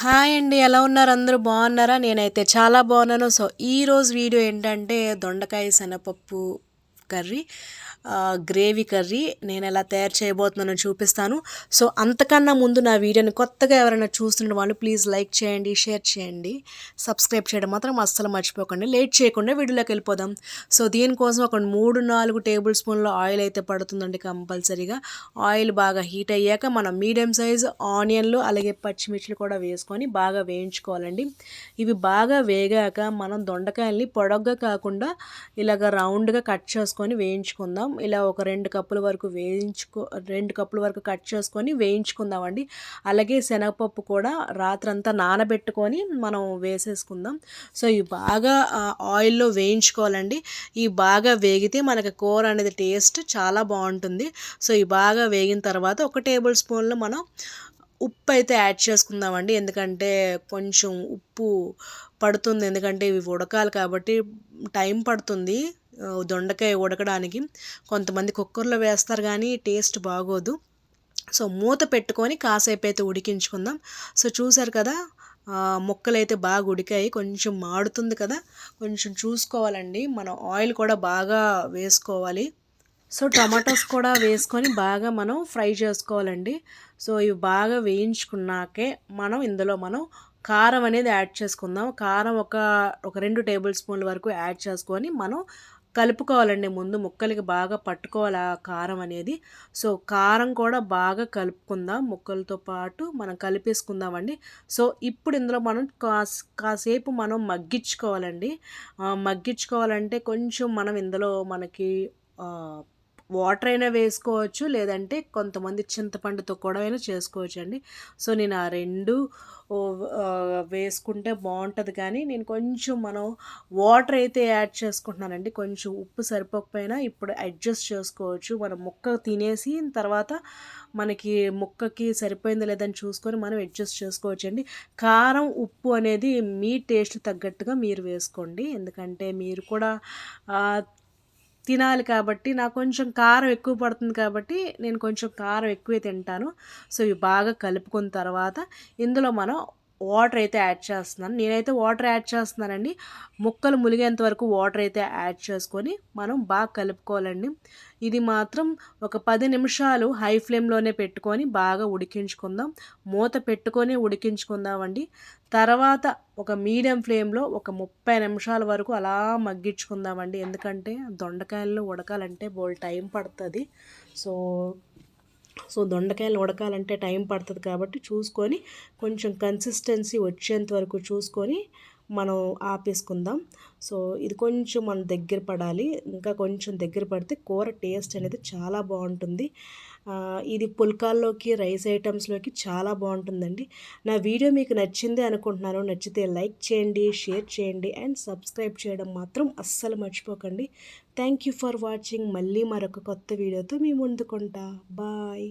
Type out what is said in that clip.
Hi అండి ఎలా ఉన్నారు? అందరూ బాగున్నారా? నేనైతే చాలా బాగున్నాను. సో ఈరోజు వీడియో ఏంటంటే దొండకాయ శనగపప్పు కర్రీ గ్రేవీ కర్రీ నేను ఎలా తయారు చేయబోతున్నానో చూపిస్తాను. సో అంతకన్నా ముందు నా వీడియోని కొత్తగా ఎవరైనా చూస్తున్న వాళ్ళు ప్లీజ్ లైక్ చేయండి షేర్ చేయండి. సబ్స్క్రైబ్ చేయడం మాత్రం అస్సలు మర్చిపోకండి. లేట్ చేయకుండా వీడియోలోకి వెళ్ళిపోదాం. సో దీనికోసం ఒక మూడు నాలుగు టేబుల్ స్పూన్ల ఆయిల్ అయితే పడుతుందండి కంపల్సరీగా. ఆయిల్ బాగా హీట్ అయ్యాక మనం మీడియం సైజ్ ఆనియన్లు అలాగే పచ్చిమిర్చిలు కూడా వేసుకొని బాగా వేయించుకోవాలండి. ఇవి బాగా వేగాక మనం దొండకాయల్ని పొడగ్గా కాకుండా ఇలాగ రౌండ్గా కట్ చేసుకొని వేయించుకుందాం. ఇలా ఒక రెండు కప్పుల వరకు వేయించుకో రెండు కప్పుల వరకు కట్ చేసుకొని వేయించుకుందామండి. అలాగే శనగపప్పు కూడా రాత్రంతా నానబెట్టుకొని మనం వేసేసుకుందాం. సో ఇవి బాగా ఆయిల్లో వేయించుకోవాలండి. ఈ బాగా వేగితే మనకి కూర అనేది టేస్ట్ చాలా బాగుంటుంది. సో ఈ బాగా వేగిన తర్వాత ఒక టేబుల్ స్పూన్లో మనం ఉప్పు అయితే యాడ్ చేసుకుందామండి. ఎందుకంటే కొంచెం ఉప్పు పడుతుంది. ఎందుకంటే ఇవి ఉడకాలి కాబట్టి టైం పడుతుంది. దొండకాయ ఉడకడానికి కొంతమంది కుక్కర్లో వేస్తారు కానీ టేస్ట్ బాగోదు. సో మూత పెట్టుకొని కాసేపు అయితే ఉడికించుకుందాం. సో చూసారు కదా ముక్కలు అయితే బాగా ఉడికాయి. కొంచెం మాడుతుంది కదా కొంచెం చూసుకోవాలండి. మనం ఆయిల్ కూడా బాగా వేసుకోవాలి. సో టమాటోస్ కూడా వేసుకొని బాగా మనం ఫ్రై చేసుకోవాలండి. సో ఇవి బాగా వేయించుకున్నాకే మనం ఇందులో మనం కారం అనేది యాడ్ చేసుకుందాం. కారం ఒక ఒక రెండు టేబుల్ స్పూన్ల వరకు యాడ్ చేసుకొని మనం కలుపుకోవాలండి. ముందు ముక్కలకి బాగా పట్టుకోవాలి ఆ కారం అనేది. సో కారం కూడా బాగా కలుపుకుందాం. ముక్కలతో పాటు మనం కలిపేసుకుందామండి. సో ఇప్పుడు ఇందులో మనం కాసేపు మనం మగ్గించుకోవాలండి. మగ్గించుకోవాలంటే కొంచెం మనం ఇందులో మనకి వాటర్ అయినా వేసుకోవచ్చు లేదంటే కొంతమంది చింతపండుతో కూడా అయినా చేసుకోవచ్చు అండి సో నేను ఆ రెండు వేసుకుంటే బాగుంటుంది కానీ నేను కొంచెం మనం వాటర్ అయితే యాడ్ చేసుకుంటున్నానండి. కొంచెం ఉప్పు సరిపోకపోయినా ఇప్పుడు అడ్జస్ట్ చేసుకోవచ్చు. మనం ముక్క తినేసి తర్వాత మనకి ముక్కకి సరిపోయిందో లేదని చూసుకొని మనం అడ్జస్ట్ చేసుకోవచ్చు అండి కారం ఉప్పు అనేది మీ టేస్ట్ తగ్గట్టుగా మీరు వేసుకోండి. ఎందుకంటే మీరు కూడా తినాలి కాబట్టి నాకు కొంచెం కారం ఎక్కువ పడుతుంది కాబట్టి నేను కొంచెం కారం ఎక్కువే తింటాను. సో ఇవి బాగా కలుపుకున్న తర్వాత ఇందులో మనం వాటర్ అయితే యాడ్ చేస్తున్నాను. నేనైతే వాటర్ యాడ్ చేస్తున్నానండి. ముక్కలు ములిగేంత వరకు వాటర్ అయితే యాడ్ చేసుకొని మనం బాగా కలుపుకోవాలండి. ఇది మాత్రం ఒక పది నిమిషాలు హై ఫ్లేమ్లోనే పెట్టుకొని బాగా ఉడికించుకుందాం. మూత పెట్టుకొని ఉడికించుకుందామండి. తర్వాత ఒక మీడియం ఫ్లేమ్లో ఒక ముప్పై నిమిషాల వరకు అలా మగ్గించుకుందామండి. ఎందుకంటే దొండకాయలు ఉడకాలంటే బోల్ టైం పడుతుంది. సో సో దొండకాయలు ఉడకాలంటే టైం పడుతుంది కాబట్టి చూసుకొని కొంచెం కన్సిస్టెన్సీ వచ్చేంత వరకు చూసుకొని మనం ఆపేసుకుందాం. సో ఇది కొంచెం మనం దగ్గర పడాలి. ఇంకా కొంచెం దగ్గర పడితే కూర టేస్ట్ అనేది చాలా బాగుంటుంది. ఇది పుల్కాల్లోకి రైస్ ఐటమ్స్లోకి చాలా బాగుంటుందండి. నా వీడియో మీకు నచ్చింది అనుకుంటున్నాను. నచ్చితే లైక్ చేయండి షేర్ చేయండి అండ్ సబ్స్క్రైబ్ చేయడం మాత్రం అస్సలు మర్చిపోకండి. Thank you for watching. మళ్ళీ మరొక కొత్త వీడియోతో మీ ముందుకుంటా. బాయ్.